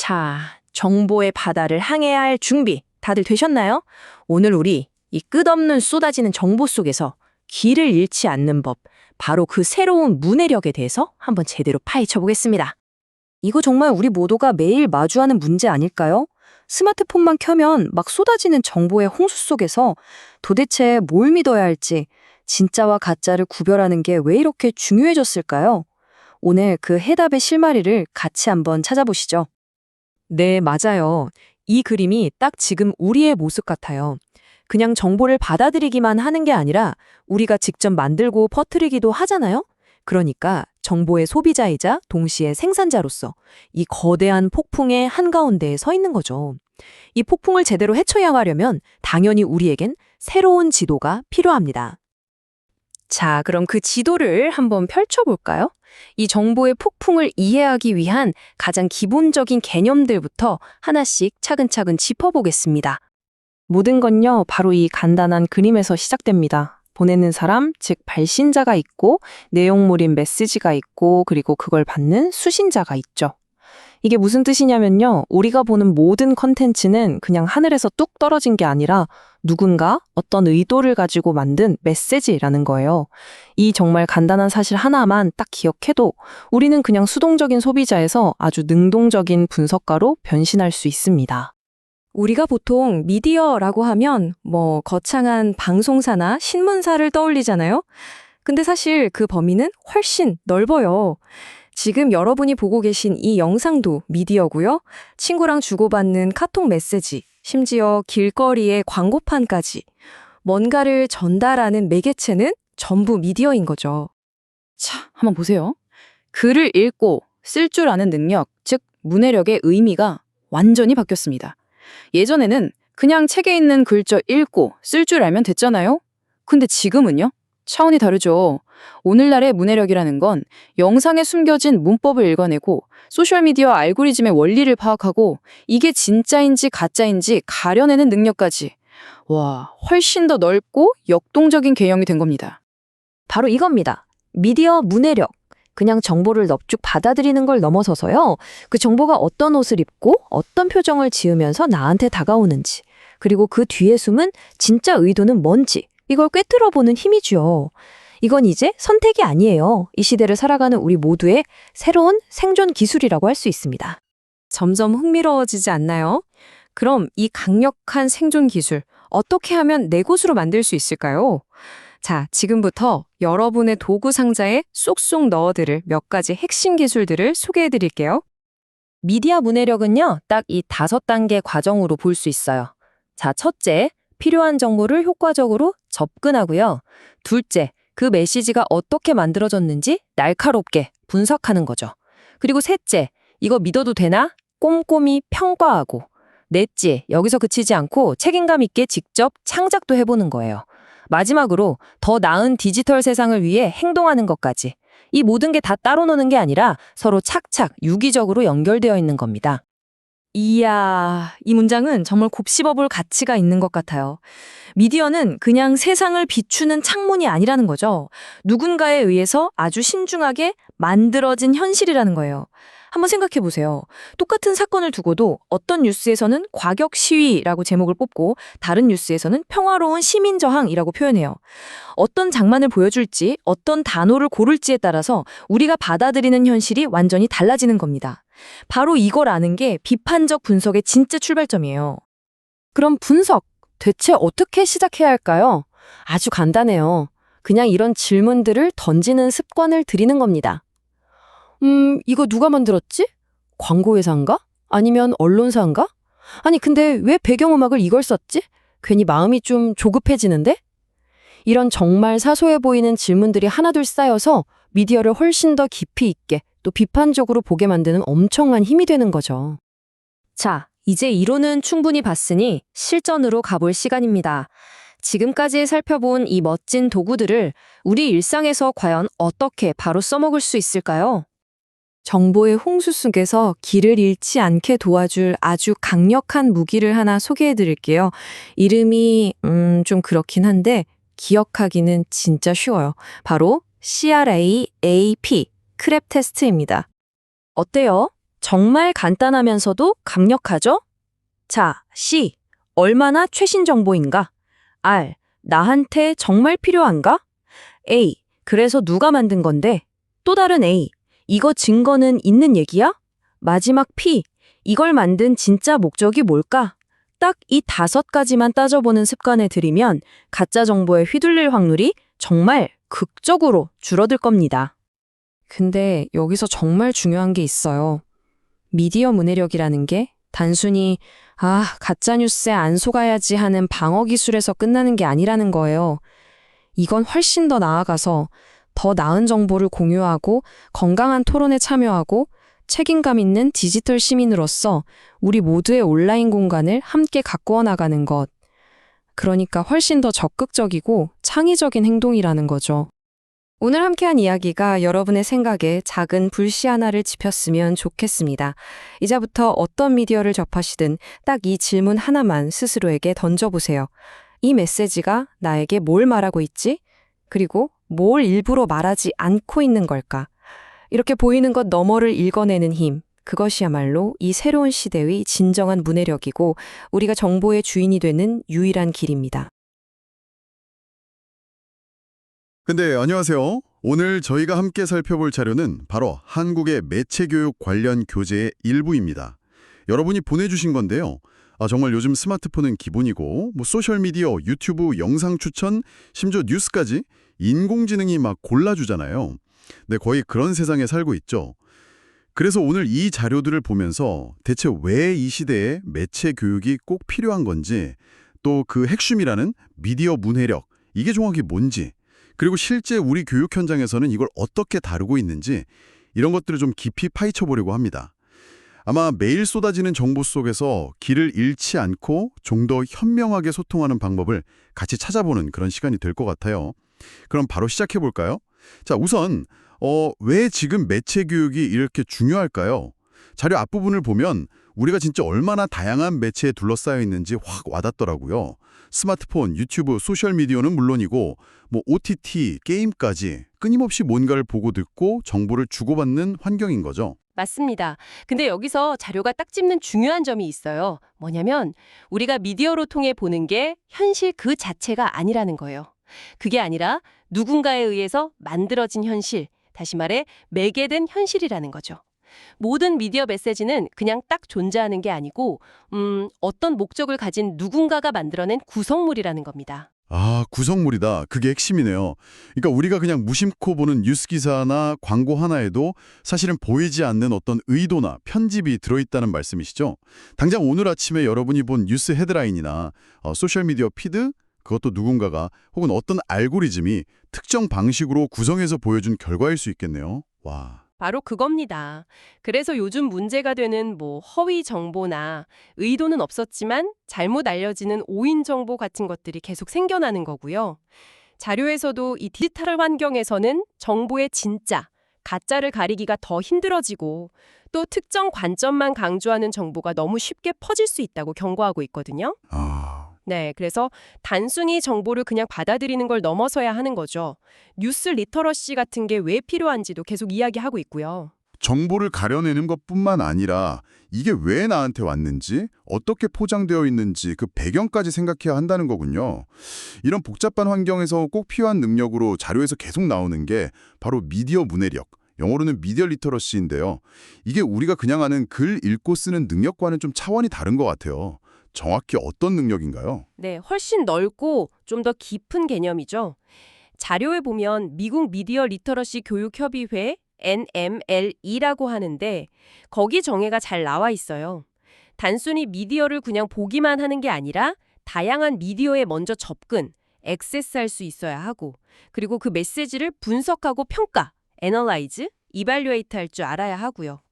자, 정보의 바다를 항해해야 할 준비 다들 되셨나요? 오늘 우리 이 끝없는 쏟아지는 정보 속에서 길을 잃지 않는 법, 바로 그 새로운 문해력에 대해서 한번 제대로 파헤쳐 보겠습니다. 이거 정말 우리 모두가 매일 마주하는 문제 아닐까요? 스마트폰만 켜면 막 쏟아지는 정보의 홍수 속에서 도대체 뭘 믿어야 할지, 진짜와 가짜를 구별하는 게 왜 이렇게 중요해졌을까요? 오늘 그 해답의 실마리를 같이 한번 찾아보시죠. 네, 맞아요. 이 그림이 딱 지금 우리의 모습 같아요. 그냥 정보를 받아들이기만 하는 게 아니라 우리가 직접 만들고 퍼뜨리기도 하잖아요. 그러니까 정보의 소비자이자 동시에 생산자로서 이 거대한 폭풍의 한가운데에 서 있는 거죠. 이 폭풍을 제대로 헤쳐나가려면 당연히 우리에겐 새로운 지도가 필요합니다. 자, 그럼 그 지도를 한번 펼쳐볼까요? 이 정보의 폭풍을 이해하기 위한 가장 기본적인 개념들부터 하나씩 차근차근 짚어보겠습니다. 모든 건요, 바로 이 간단한 그림에서 시작됩니다. 보내는 사람, 즉 발신자가 있고, 내용물인 메시지가 있고, 그리고 그걸 받는 수신자가 있죠. 이게 무슨 뜻이냐면요, 우리가 보는 모든 컨텐츠는 그냥 하늘에서 뚝 떨어진 게 아니라 누군가 어떤 의도를 가지고 만든 메시지라는 거예요. 이 정말 간단한 사실 하나만 딱 기억해도 우리는 그냥 수동적인 소비자에서 아주 능동적인 분석가로 변신할 수 있습니다. 우리가 보통 미디어라고 하면 뭐 거창한 방송사나 신문사를 떠올리잖아요. 근데 사실 그 범위는 훨씬 넓어요. 지금 여러분이 보고 계신 이 영상도 미디어고요. 친구랑 주고받는 카톡 메시지, 심지어 길거리의 광고판까지 뭔가를 전달하는 매개체는 전부 미디어인 거죠. 자, 한번 보세요. 글을 읽고 쓸 줄 아는 능력, 즉 문해력의 의미가 완전히 바뀌었습니다. 예전에는 그냥 책에 있는 글자 읽고 쓸 줄 알면 됐잖아요. 근데 지금은요? 차원이 다르죠. 오늘날의 문해력이라는 건 영상에 숨겨진 문법을 읽어내고 소셜미디어 알고리즘의 원리를 파악하고 이게 진짜인지 가짜인지 가려내는 능력까지. 와, 훨씬 더 넓고 역동적인 개념이 된 겁니다. 바로 이겁니다. 미디어 문해력. 그냥 정보를 넙죽 받아들이는 걸 넘어서서요. 그 정보가 어떤 옷을 입고 어떤 표정을 지으면서 나한테 다가오는지, 그리고 그 뒤에 숨은 진짜 의도는 뭔지, 이걸 꿰뚫어 보는 힘이죠. 이건 이제 선택이 아니에요. 이 시대를 살아가는 우리 모두의 새로운 생존 기술이라고 할 수 있습니다. 점점 흥미로워지지 않나요? 그럼 이 강력한 생존 기술 어떻게 하면 내 곳으로 만들 수 있을까요? 자, 지금부터 여러분의 도구 상자에 쏙쏙 넣어드릴 몇 가지 핵심 기술들을 소개해 드릴게요. 미디어 문해력은요, 딱 이 다섯 단계 과정으로 볼 수 있어요. 자, 첫째, 필요한 정보를 효과적으로 접근하고요. 둘째, 그 메시지가 어떻게 만들어졌는지 날카롭게 분석하는 거죠. 그리고 셋째, 이거 믿어도 되나? 꼼꼼히 평가하고. 넷째, 여기서 그치지 않고 책임감 있게 직접 창작도 해보는 거예요. 마지막으로 더 나은 디지털 세상을 위해 행동하는 것까지. 이 모든 게 다 따로 노는 게 아니라 서로 착착 유기적으로 연결되어 있는 겁니다. 이야, 이 문장은 정말 곱씹어 볼 가치가 있는 것 같아요. 미디어는 그냥 세상을 비추는 창문이 아니라는 거죠. 누군가에 의해서 아주 신중하게 만들어진 현실이라는 거예요. 한번 생각해 보세요. 똑같은 사건을 두고도 어떤 뉴스에서는 과격 시위라고 제목을 뽑고 다른 뉴스에서는 평화로운 시민 저항이라고 표현해요. 어떤 장만을 보여줄지, 어떤 단어를 고를지에 따라서 우리가 받아들이는 현실이 완전히 달라지는 겁니다. 바로 이걸 아는 게 비판적 분석의 진짜 출발점이에요. 그럼 분석, 대체 어떻게 시작해야 할까요? 아주 간단해요. 그냥 이런 질문들을 던지는 습관을 들이는 겁니다. 음, 이거 누가 만들었지? 광고회사인가? 아니면 언론사인가? 아니, 근데 왜 배경음악을 이걸 썼지? 괜히 마음이 좀 조급해지는데? 이런 정말 사소해 보이는 질문들이 하나둘 쌓여서 미디어를 훨씬 더 깊이 있게 또 비판적으로 보게 만드는 엄청난 힘이 되는 거죠. 자, 이제 이론은 충분히 봤으니 실전으로 가볼 시간입니다. 지금까지 살펴본 이 멋진 도구들을 우리 일상에서 과연 어떻게 바로 써먹을 수 있을까요? 정보의 홍수 속에서 길을 잃지 않게 도와줄 아주 강력한 무기를 하나 소개해 드릴게요. 이름이, 음, 좀 그렇긴 한데, 기억하기는 진짜 쉬워요. 바로 CRAAP, 크랩 테스트입니다. 어때요? 정말 간단하면서도 강력하죠? 자, C. 얼마나 최신 정보인가? R. 나한테 정말 필요한가? A. 그래서 누가 만든 건데? 또 다른 A. 이거 증거는 있는 얘기야? 마지막 P. 이걸 만든 진짜 목적이 뭘까? 딱 이 다섯 가지만 따져보는 습관을 들이면 가짜 정보에 휘둘릴 확률이 정말 극적으로 줄어들 겁니다. 근데 여기서 정말 중요한 게 있어요. 미디어 문해력이라는 게 단순히 아, 가짜뉴스에 안 속아야지 하는 방어 기술에서 끝나는 게 아니라는 거예요. 이건 훨씬 더 나아가서 더 나은 정보를 공유하고 건강한 토론에 참여하고 책임감 있는 디지털 시민으로서 우리 모두의 온라인 공간을 함께 가꾸어 나가는 것. 그러니까 훨씬 더 적극적이고 창의적인 행동이라는 거죠. 오늘 함께한 이야기가 여러분의 생각에 작은 불씨 하나를 지폈으면 좋겠습니다. 이제부터 어떤 미디어를 접하시든 딱 이 질문 하나만 스스로에게 던져보세요. 이 메시지가 나에게 뭘 말하고 있지? 그리고 뭘 일부러 말하지 않고 있는 걸까? 이렇게 보이는 것 너머를 읽어내는 힘. 그것이야말로 이 새로운 시대의 진정한 문해력이고 우리가 정보의 주인이 되는 유일한 길입니다. 근데 안녕하세요. 오늘 저희가 함께 살펴볼 자료는 바로 한국의 매체 교육 관련 교재의 일부입니다. 여러분이 보내주신 건데요. 아, 정말 요즘 스마트폰은 기본이고 뭐 소셜미디어, 유튜브, 영상 추천, 심지어 뉴스까지 인공지능이 막 골라주잖아요. 네, 거의 그런 세상에 살고 있죠. 그래서 오늘 이 자료들을 보면서 대체 왜 이 시대에 매체 교육이 꼭 필요한 건지 또 그 핵심이라는 미디어 문해력, 이게 정확히 뭔지 그리고 실제 우리 교육 현장에서는 이걸 어떻게 다루고 있는지 이런 것들을 좀 깊이 파헤쳐 보려고 합니다. 아마 매일 쏟아지는 정보 속에서 길을 잃지 않고 좀 더 현명하게 소통하는 방법을 같이 찾아보는 그런 시간이 될 것 같아요. 그럼 바로 시작해 볼까요? 자, 우선 어, 왜 지금 매체 교육이 이렇게 중요할까요? 자료 앞부분을 보면 우리가 진짜 얼마나 다양한 매체에 둘러싸여 있는지 확 와닿더라고요. 스마트폰, 유튜브, 소셜미디어는 물론이고 뭐 OTT, 게임까지 끊임없이 뭔가를 보고 듣고 정보를 주고받는 환경인 거죠. 맞습니다. 근데 여기서 자료가 딱 짚는 중요한 점이 있어요. 뭐냐면 우리가 미디어로 통해 보는 게 현실 그 자체가 아니라는 거예요. 그게 아니라 누군가에 의해서 만들어진 현실, 다시 말해 매개된 현실이라는 거죠. 모든 미디어 메시지는 그냥 딱 존재하는 게 아니고 음, 어떤 목적을 가진 누군가가 만들어낸 구성물이라는 겁니다. 아, 구성물이다. 그게 핵심이네요. 그러니까 우리가 그냥 무심코 보는 뉴스 기사나 광고 하나에도 사실은 보이지 않는 어떤 의도나 편집이 들어있다는 말씀이시죠? 당장 오늘 아침에 여러분이 본 뉴스 헤드라인이나 어, 소셜미디어 피드, 그것도 누군가가 혹은 어떤 알고리즘이 특정 방식으로 구성해서 보여준 결과일 수 있겠네요. 와. 바로 그겁니다. 그래서 요즘 문제가 되는 뭐 허위 정보나 의도는 없었지만 잘못 알려지는 오인 정보 같은 것들이 계속 생겨나는 거고요. 자료에서도 이 디지털 환경에서는 정보의 진짜, 가짜를 가리기가 더 힘들어지고 또 특정 관점만 강조하는 정보가 너무 쉽게 퍼질 수 있다고 경고하고 있거든요. 아, 네, 그래서 단순히 정보를 그냥 받아들이는 걸 넘어서야 하는 거죠. 뉴스 리터러시 같은 게 왜 필요한지도 계속 이야기하고 있고요. 정보를 가려내는 것뿐만 아니라 이게 왜 나한테 왔는지, 어떻게 포장되어 있는지 그 배경까지 생각해야 한다는 거군요. 이런 복잡한 환경에서 꼭 필요한 능력으로 자료에서 계속 나오는 게 바로 미디어 문해력, 영어로는 미디어 리터러시인데요. 이게 우리가 그냥 아는 글 읽고 쓰는 능력과는 좀 차원이 다른 것 같아요. 정확히 어떤 능력인가요? 네, 훨씬 넓고 좀 더 깊은 개념이죠. 자료에 보면 미국 미디어 리터러시 교육협의회 NMLE라고 하는데 거기 정의가 잘 나와 있어요. 단순히 미디어를 그냥 보기만 하는 게 아니라 다양한 미디어에 먼저 접근, 액세스할 수 있어야 하고 그리고 그 메시지를 분석하고 평가, 애널라이즈, 이발리에이트 할 줄 알아야 하고요.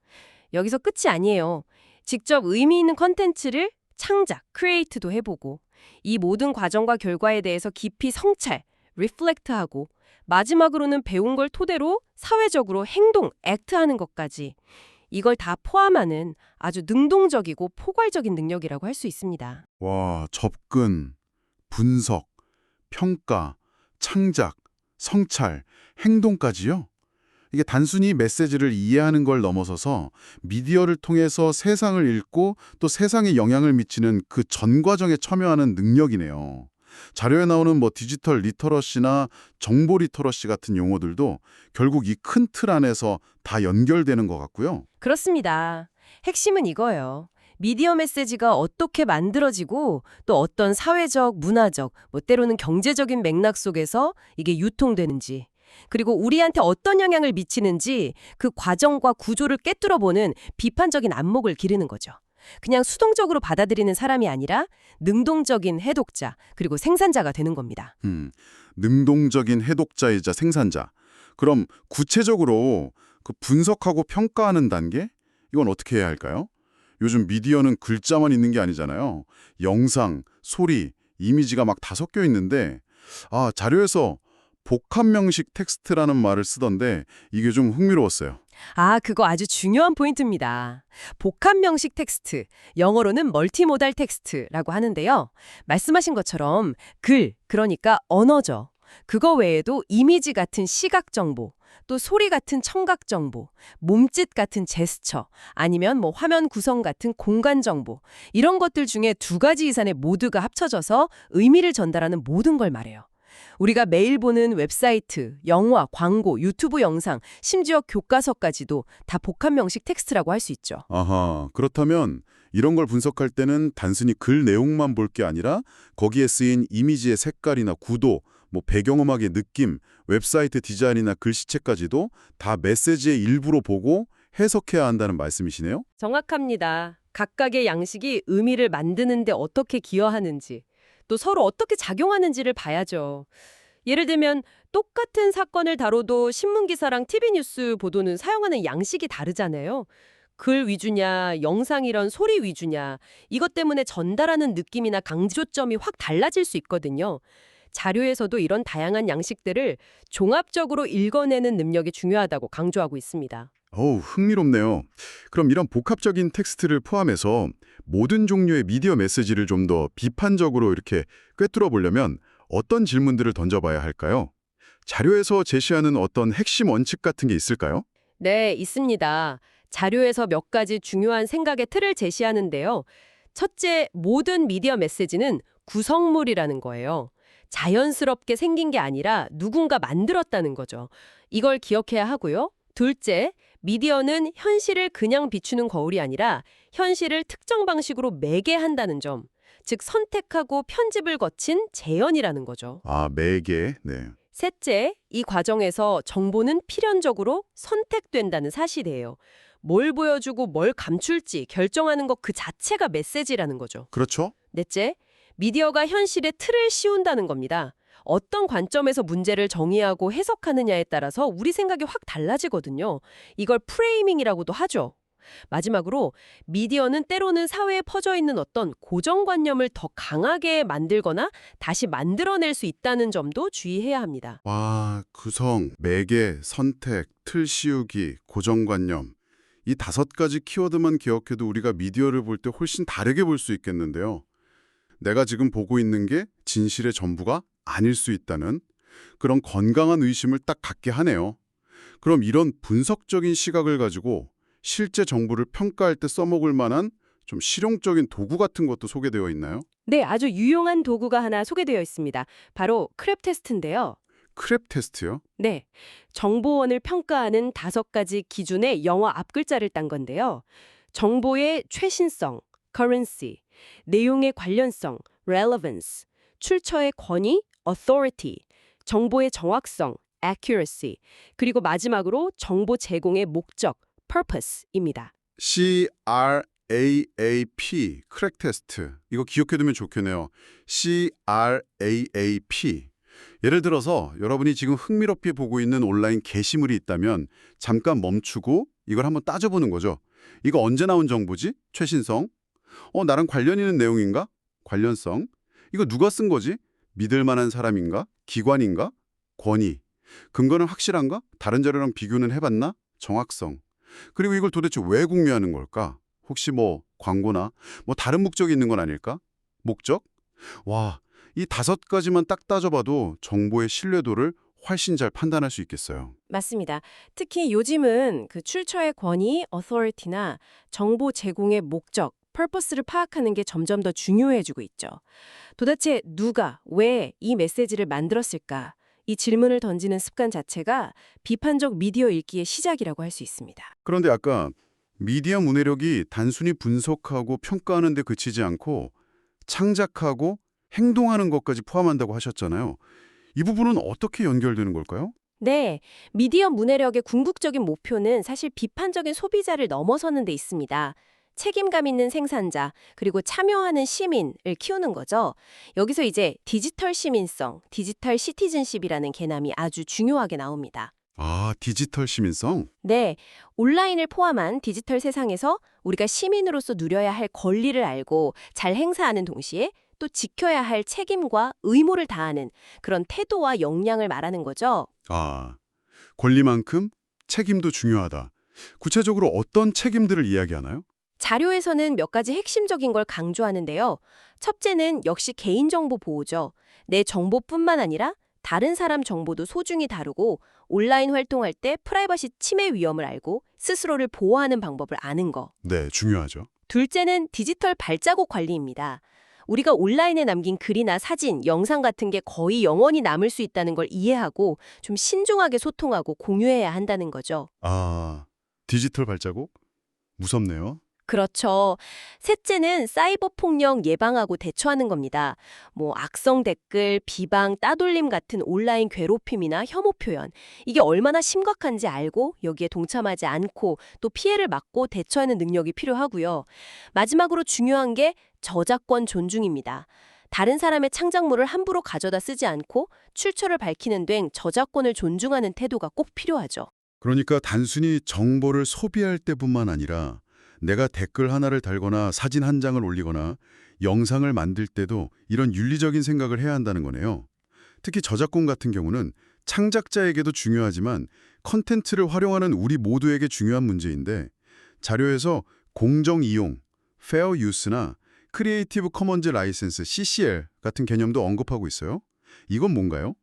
여기서 끝이 아니에요. 직접 의미 있는 컨텐츠를 창작, 크리에이트도 해보고 이 모든 과정과 결과에 대해서 깊이 성찰, 리플렉트하고 마지막으로는 배운 걸 토대로 사회적으로 행동, 액트하는 것까지 이걸 다 포함하는 아주 능동적이고 포괄적인 능력이라고 할 수 있습니다. 와, 접근, 분석, 평가, 창작, 성찰, 행동까지요? 이게 단순히 메시지를 이해하는 걸 넘어서서 미디어를 통해서 세상을 읽고 또 세상에 영향을 미치는 그 전 과정에 참여하는 능력이네요. 자료에 나오는 뭐 디지털 리터러시나 정보 리터러시 같은 용어들도 결국 이 큰 틀 안에서 다 연결되는 것 같고요. 그렇습니다. 핵심은 이거예요. 미디어 메시지가 어떻게 만들어지고 또 어떤 사회적, 문화적, 뭐 때로는 경제적인 맥락 속에서 이게 유통되는지 그리고 우리한테 어떤 영향을 미치는지 그 과정과 구조를 꿰뚫어보는 비판적인 안목을 기르는 거죠. 그냥 수동적으로 받아들이는 사람이 아니라 능동적인 해독자 그리고 생산자가 되는 겁니다. 음, 능동적인 해독자이자 생산자. 그럼 구체적으로 그 분석하고 평가하는 단계? 이건 어떻게 해야 할까요? 요즘 미디어는 글자만 있는 게 아니잖아요. 영상, 소리, 이미지가 막 다 섞여 있는데 아, 자료에서 복합명식 텍스트라는 말을 쓰던데 이게 좀 흥미로웠어요. 아, 그거 아주 중요한 포인트입니다. 복합명식 텍스트, 영어로는 멀티모달 텍스트라고 하는데요. 말씀하신 것처럼 글, 그러니까 언어죠. 그거 외에도 이미지 같은 시각 정보, 또 소리 같은 청각 정보, 몸짓 같은 제스처, 아니면 뭐 화면 구성 같은 공간 정보, 이런 것들 중에 두 가지 이상의 모두가 합쳐져서 의미를 전달하는 모든 걸 말해요. 우리가 매일 보는 웹사이트, 영화, 광고, 유튜브 영상, 심지어 교과서까지도 다 복합 명식 텍스트라고 할 수 있죠. 아하, 그렇다면 이런 걸 분석할 때는 단순히 글 내용만 볼 게 아니라 거기에 쓰인 이미지의 색깔이나 구도, 뭐 배경음악의 느낌, 웹사이트 디자인이나 글씨체까지도 다 메시지의 일부로 보고 해석해야 한다는 말씀이시네요? 정확합니다. 각각의 양식이 의미를 만드는데 어떻게 기여하는지, 또 서로 어떻게 작용하는지를 봐야죠. 예를 들면 똑같은 사건을 다뤄도 신문기사랑 TV뉴스 보도는 사용하는 양식이 다르잖아요. 글 위주냐, 영상 이런 소리 위주냐, 이것 때문에 전달하는 느낌이나 강조점이 확 달라질 수 있거든요. 자료에서도 이런 다양한 양식들을 종합적으로 읽어내는 능력이 중요하다고 강조하고 있습니다. 어우, 흥미롭네요. 그럼 이런 복합적인 텍스트를 포함해서 모든 종류의 미디어 메시지를 좀 더 비판적으로 이렇게 꿰뚫어 보려면 어떤 질문들을 던져봐야 할까요? 자료에서 제시하는 어떤 핵심 원칙 같은 게 있을까요? 네, 있습니다. 자료에서 몇 가지 중요한 생각의 틀을 제시하는데요. 첫째, 모든 미디어 메시지는 구성물이라는 거예요. 자연스럽게 생긴 게 아니라 누군가 만들었다는 거죠. 이걸 기억해야 하고요. 둘째, 미디어는 현실을 그냥 비추는 거울이 아니라 현실을 특정 방식으로 매개한다는 점. 즉, 선택하고 편집을 거친 재현이라는 거죠. 아, 매개. 네. 셋째, 이 과정에서 정보는 필연적으로 선택된다는 사실이에요. 뭘 보여주고 뭘 감출지 결정하는 것 그 자체가 메시지라는 거죠. 그렇죠? 넷째, 미디어가 현실의 틀을 씌운다는 겁니다. 어떤 관점에서 문제를 정의하고 해석하느냐에 따라서 우리 생각이 확 달라지거든요. 이걸 프레이밍이라고도 하죠. 마지막으로 미디어는 때로는 사회에 퍼져 있는 어떤 고정관념을 더 강하게 만들거나 다시 만들어낼 수 있다는 점도 주의해야 합니다. 와, 구성, 매개, 선택, 틀 씌우기, 고정관념. 이 다섯 가지 키워드만 기억해도 우리가 미디어를 볼 때 훨씬 다르게 볼 수 있겠는데요. 내가 지금 보고 있는 게 진실의 전부가 아닐 수 있다는 그런 건강한 의심을 딱 갖게 하네요. 그럼 이런 분석적인 시각을 가지고 실제 정보를 평가할 때 써먹을 만한 좀 실용적인 도구 같은 것도 소개되어 있나요? 네, 아주 유용한 도구가 하나 소개되어 있습니다. 바로 크랩 테스트인데요. 크랩 테스트요? 네, 정보원을 평가하는 다섯 가지 기준의 영어 앞글자를 딴 건데요. 정보의 최신성, currency, 내용의 관련성, relevance, 출처의 권위, authority, 정보의 정확성, accuracy, 그리고 마지막으로 정보 제공의 목적, purpose입니다. CRAAP, 크랙 테스트. 이거 기억해두면 좋겠네요. CRAAP. 예를 들어서 여러분이 지금 흥미롭게 보고 있는 온라인 게시물이 있다면 잠깐 멈추고 이걸 한번 따져보는 거죠. 이거 언제 나온 정보지? 최신성? 어, 나랑 관련 있는 내용인가? 관련성? 이거 누가 쓴 거지? 믿을 만한 사람인가? 기관인가? 권위. 근거는 확실한가? 다른 자료랑 비교는 해봤나? 정확성. 그리고 이걸 도대체 왜 공유하는 걸까? 혹시 뭐 광고나 뭐 다른 목적이 있는 건 아닐까? 목적? 와, 이 다섯 가지만 딱 따져봐도 정보의 신뢰도를 훨씬 잘 판단할 수 있겠어요. 맞습니다. 특히 요즘은 그 출처의 권위, authority나 정보 제공의 목적, purpose를 파악하는 게 점점 더 중요해지고 있죠. 도대체 누가, 왜 이 메시지를 만들었을까? 이 질문을 던지는 습관 자체가 비판적 미디어 읽기의 시작이라고 할 수 있습니다. 그런데 아까 미디어 문해력이 단순히 분석하고 평가하는 데 그치지 않고 창작하고 행동하는 것까지 포함한다고 하셨잖아요. 이 부분은 어떻게 연결되는 걸까요? 네, 미디어 문해력의 궁극적인 목표는 사실 비판적인 소비자를 넘어서는 데 있습니다. 책임감 있는 생산자, 그리고 참여하는 시민을 키우는 거죠. 여기서 이제 디지털 시민성, 디지털 시티즌십이라는 개념이 아주 중요하게 나옵니다. 아, 디지털 시민성? 네, 온라인을 포함한 디지털 세상에서 우리가 시민으로서 누려야 할 권리를 알고 잘 행사하는 동시에 또 지켜야 할 책임과 의무를 다하는 그런 태도와 역량을 말하는 거죠. 아, 권리만큼 책임도 중요하다. 구체적으로 어떤 책임들을 이야기하나요? 자료에서는 몇 가지 핵심적인 걸 강조하는데요. 첫째는 역시 개인정보 보호죠. 내 정보뿐만 아니라 다른 사람 정보도 소중히 다루고 온라인 활동할 때 프라이버시 침해 위험을 알고 스스로를 보호하는 방법을 아는 거. 네, 중요하죠. 둘째는 디지털 발자국 관리입니다. 우리가 온라인에 남긴 글이나 사진, 영상 같은 게 거의 영원히 남을 수 있다는 걸 이해하고 좀 신중하게 소통하고 공유해야 한다는 거죠. 아, 디지털 발자국? 무섭네요. 그렇죠. 셋째는 사이버 폭력 예방하고 대처하는 겁니다. 뭐 악성 댓글, 비방, 따돌림 같은 온라인 괴롭힘이나 혐오 표현. 이게 얼마나 심각한지 알고 여기에 동참하지 않고 또 피해를 막고 대처하는 능력이 필요하고요. 마지막으로 중요한 게 저작권 존중입니다. 다른 사람의 창작물을 함부로 가져다 쓰지 않고 출처를 밝히는 등 저작권을 존중하는 태도가 꼭 필요하죠. 그러니까 단순히 정보를 소비할 때뿐만 아니라 내가 댓글 하나를 달거나 사진 한 장을 올리거나 영상을 만들 때도 이런 윤리적인 생각을 해야 한다는 거네요. 특히 저작권 같은 경우는 창작자에게도 중요하지만 컨텐츠를 활용하는 우리 모두에게 중요한 문제인데 자료에서 공정 이용, 페어 유스나 크리에이티브 커먼즈 라이센스 CCL 같은 개념도 언급하고 있어요. 이건 뭔가요?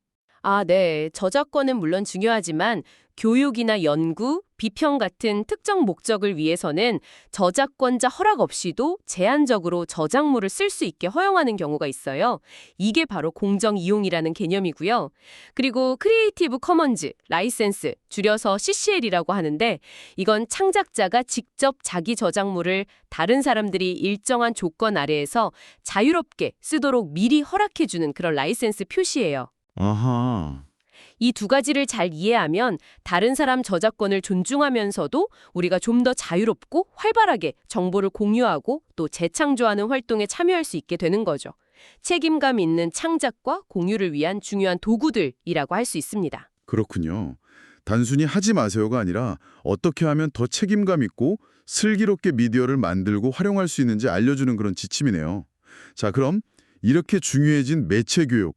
아, 네. 저작권은 물론 중요하지만 교육이나 연구, 비평 같은 특정 목적을 위해서는 저작권자 허락 없이도 제한적으로 저작물을 쓸 수 있게 허용하는 경우가 있어요. 이게 바로 공정 이용이라는 개념이고요. 그리고 크리에이티브 커먼즈, 라이센스, 줄여서 CCL이라고 하는데 이건 창작자가 직접 자기 저작물을 다른 사람들이 일정한 조건 아래에서 자유롭게 쓰도록 미리 허락해 주는 그런 라이센스 표시예요. 아하. 이 두 가지를 잘 이해하면 다른 사람 저작권을 존중하면서도 우리가 좀 더 자유롭고 활발하게 정보를 공유하고 또 재창조하는 활동에 참여할 수 있게 되는 거죠. 책임감 있는 창작과 공유를 위한 중요한 도구들이라고 할 수 있습니다. 그렇군요. 단순히 하지 마세요가 아니라 어떻게 하면 더 책임감 있고 슬기롭게 미디어를 만들고 활용할 수 있는지 알려주는 그런 지침이네요. 자, 그럼 이렇게 중요해진 매체 교육,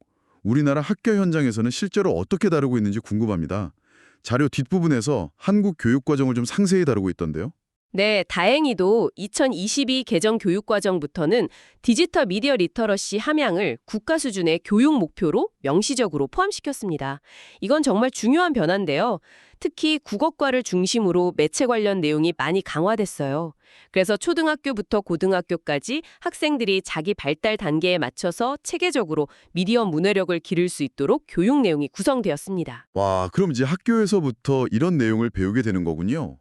우리나라 학교 현장에서는 실제로 어떻게 다루고 있는지 궁금합니다. 자료 뒷부분에서 한국 교육 과정을 좀 상세히 다루고 있던데요. 네, 다행히도 2022 개정 교육과정부터는 디지털 미디어 리터러시 함양을 국가 수준의 교육 목표로 명시적으로 포함시켰습니다. 이건 정말 중요한 변화인데요. 특히 국어과를 중심으로 매체 관련 내용이 많이 강화됐어요. 그래서 초등학교부터 고등학교까지 학생들이 자기 발달 단계에 맞춰서 체계적으로 미디어 문해력을 기를 수 있도록 교육 내용이 구성되었습니다. 와, 그럼 이제 학교에서부터 이런 내용을 배우게 되는 거군요.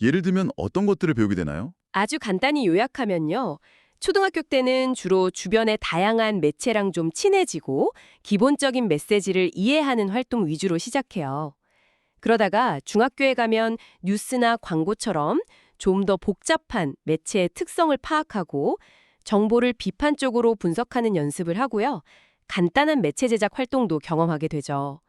예를 들면 어떤 것들을 배우게 되나요? 아주 간단히 요약하면요. 초등학교 때는 주로 주변의 다양한 매체랑 좀 친해지고 기본적인 메시지를 이해하는 활동 위주로 시작해요. 그러다가 중학교에 가면 뉴스나 광고처럼 좀 더 복잡한 매체의 특성을 파악하고 정보를 비판적으로 분석하는 연습을 하고요. 간단한 매체 제작 활동도 경험하게 되죠.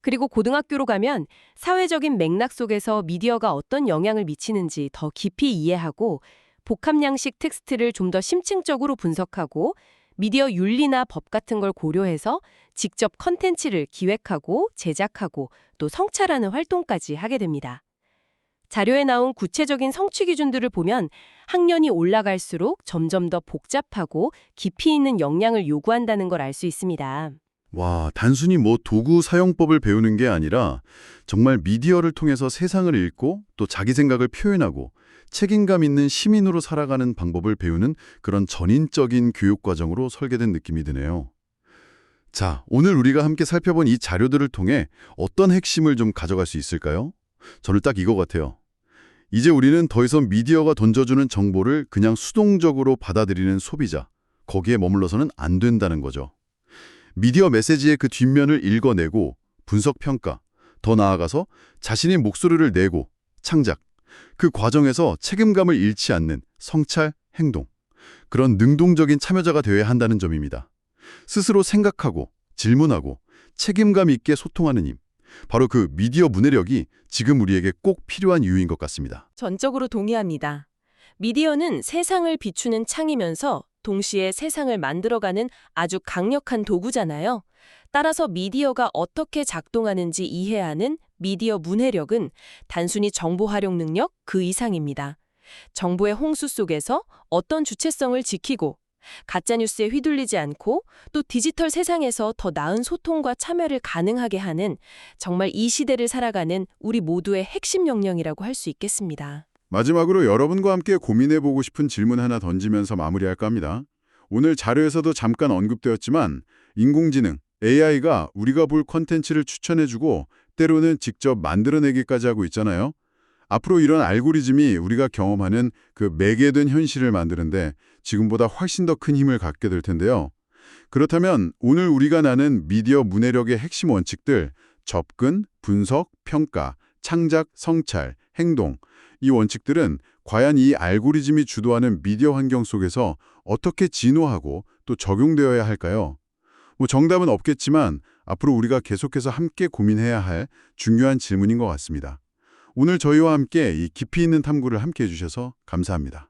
그리고 고등학교로 가면 사회적인 맥락 속에서 미디어가 어떤 영향을 미치는지 더 깊이 이해하고 복합량식 텍스트를 좀 더 심층적으로 분석하고 미디어 윤리나 법 같은 걸 고려해서 직접 컨텐츠를 기획하고 제작하고 또 성찰하는 활동까지 하게 됩니다. 자료에 나온 구체적인 성취 기준들을 보면 학년이 올라갈수록 점점 더 복잡하고 깊이 있는 역량을 요구한다는 걸 알 수 있습니다. 와, 단순히 뭐 도구 사용법을 배우는 게 아니라 정말 미디어를 통해서 세상을 읽고 또 자기 생각을 표현하고 책임감 있는 시민으로 살아가는 방법을 배우는 그런 전인적인 교육 과정으로 설계된 느낌이 드네요. 자, 오늘 우리가 함께 살펴본 이 자료들을 통해 어떤 핵심을 좀 가져갈 수 있을까요? 저는 딱 이거 같아요. 이제 우리는 더 이상 미디어가 던져주는 정보를 그냥 수동적으로 받아들이는 소비자, 거기에 머물러서는 안 된다는 거죠. 미디어 메시지의 그 뒷면을 읽어내고 분석 평가, 더 나아가서 자신의 목소리를 내고 창작, 그 과정에서 책임감을 잃지 않는 성찰, 행동, 그런 능동적인 참여자가 되어야 한다는 점입니다. 스스로 생각하고 질문하고 책임감 있게 소통하는 힘, 바로 그 미디어 문해력이 지금 우리에게 꼭 필요한 이유인 것 같습니다. 전적으로 동의합니다. 미디어는 세상을 비추는 창이면서 동시에 세상을 만들어가는 아주 강력한 도구잖아요. 따라서 미디어가 어떻게 작동하는지 이해하는 미디어 문해력은 단순히 정보 활용 능력 그 이상입니다. 정보의 홍수 속에서 어떤 주체성을 지키고 가짜뉴스에 휘둘리지 않고 또 디지털 세상에서 더 나은 소통과 참여를 가능하게 하는 정말 이 시대를 살아가는 우리 모두의 핵심 역량이라고 할 수 있겠습니다. 마지막으로 여러분과 함께 고민해보고 싶은 질문 하나 던지면서 마무리할까 합니다. 오늘 자료에서도 잠깐 언급되었지만 인공지능, AI가 우리가 볼 컨텐츠를 추천해주고 때로는 직접 만들어내기까지 하고 있잖아요. 앞으로 이런 알고리즘이 우리가 경험하는 그 매개된 현실을 만드는데 지금보다 훨씬 더 큰 힘을 갖게 될 텐데요. 그렇다면 오늘 우리가 나눈 미디어 문해력의 핵심 원칙들, 접근, 분석, 평가, 창작, 성찰, 행동, 이 원칙들은 과연 이 알고리즘이 주도하는 미디어 환경 속에서 어떻게 진화하고 또 적용되어야 할까요? 뭐 정답은 없겠지만 앞으로 우리가 계속해서 함께 고민해야 할 중요한 질문인 것 같습니다. 오늘 저희와 함께 이 깊이 있는 탐구를 함께 해주셔서 감사합니다.